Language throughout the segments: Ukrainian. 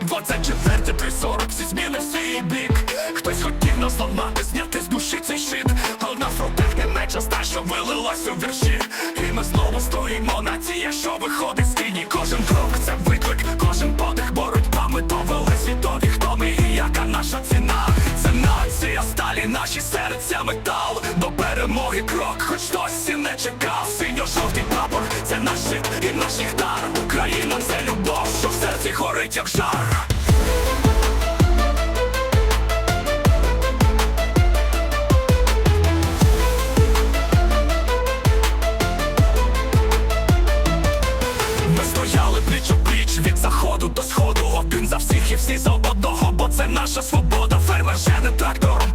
24 при 40 всі зміни в свій бік. Хтось хотів нас зламати, зняти з душі цей щит. Але на фронтах не менша ста, що вилилась у вірші. І ми знову стоїмо нація, що виходить з тіні. Кожен крок це виклик, кожен подих боротьба. Ми довели світові, хто ми і яка наша ціна. Це нація сталі, наші серця метал. До перемоги крок, хоч хтось і не чекав. Синьо-жовтий прапор, це наш щит і наш ліхтар Україна це любов, горить як жар. Ми стояли пліч у пліч від заходу до сходу. Один за всіх і всі за одного, бо це наша свобода. Фермер жене трактором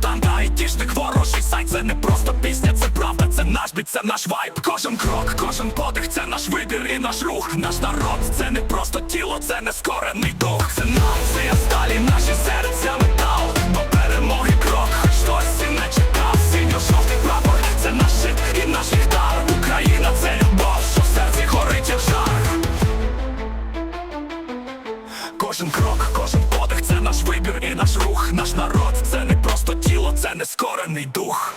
айтішник ворожий сайт Це не просто пісня, це правда, це наш біт, це наш вайб. Кожен крок, кожен подих, це наш вибір і наш рух. Наш народ, це не просто тіло, це не скорений дух. Це нація сталі, наші серця метал. До перемоги крок, хоч хтось і не чекав. Синьо-жовтий прапор, це наш щит і наш ліхтар. Україна це любов, що в серці горить як жар. Кожен крок, кожен подих, це наш вибір і наш рух. Наш народ це це не скорений дух.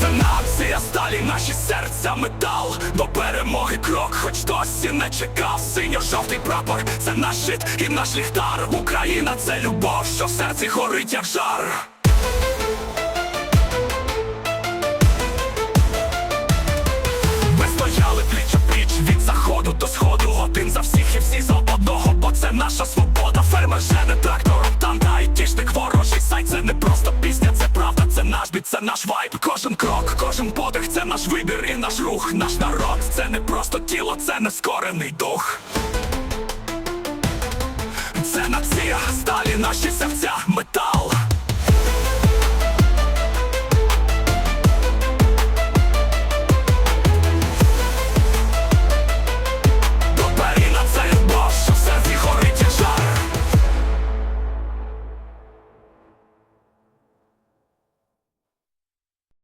Це нація сталі, наші серця метал. До перемоги крок, хоч хтось не чекав. Синьо-жовтий прапор, це наш щит і наш ліхтар. Україна це любов, що в серці горить як жар наша свобода. Фермер жене трактором танка айтішник ворожий сайт. Це не просто пісня, це правда, це наш біт, це наш вайб. Кожен крок, кожен подих, це наш вибір і наш рух Наш народ, це не просто тіло, це не скорений дух. Це нація, сталі наші серця,